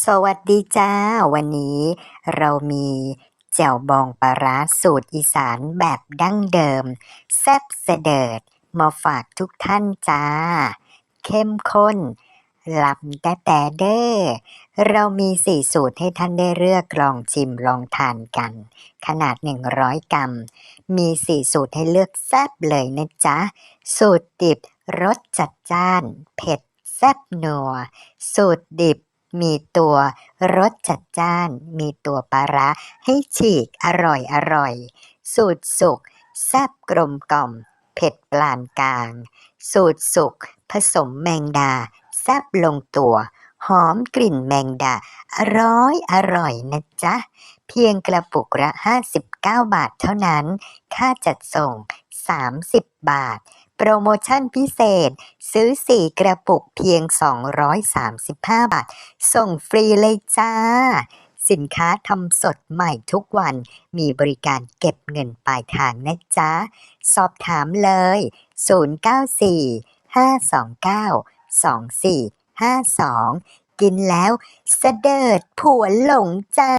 สวัสดีจ้า วันนี้เรามีแจ่วบองปลาร้าสูตรอีสานแบบดั้งเดิม แซ่บเสดิร์ดมาฝากทุกท่านจ้า เข้มข้นลำแต่แต่เด้อเรามีสี่สูตรให้ท่านได้เลือกลองชิมลองทานกัน ขนาด 100 กรัม มีสี่สูตรให้เลือกแซ่บเลยนะจ๊ะ สูตรดิบรสจัดจ้าน เผ็ดแซ่บนัว สูตรดิบ มีตัวรสจัดจ้าน มีตัวปลาร้าให้ฉีกอร่อยอร่อย สูตรสุกแซบกลมกล่อม เผ็ดปานกลาง สูตรสุกผสมแมงดา แซบลงตัว หอมกลิ่นแมงดา อร่อยอร่อยนะจ๊ะ เพียงกระปุกละ 59 บาทเท่านั้น ค่าจัดส่ง 30 บาท โปรโมชั่นพิเศษ ซื้อ 4 กระปุกเพียง 235 บาท ส่งฟรีเลยจ้า สินค้าทำสดใหม่ทุกวัน มีบริการเก็บเงินปลายทางนะจ๊ะ สอบถามเลย 094 529 2452 กินแล้วเสดิร์ผัวหลงจ้า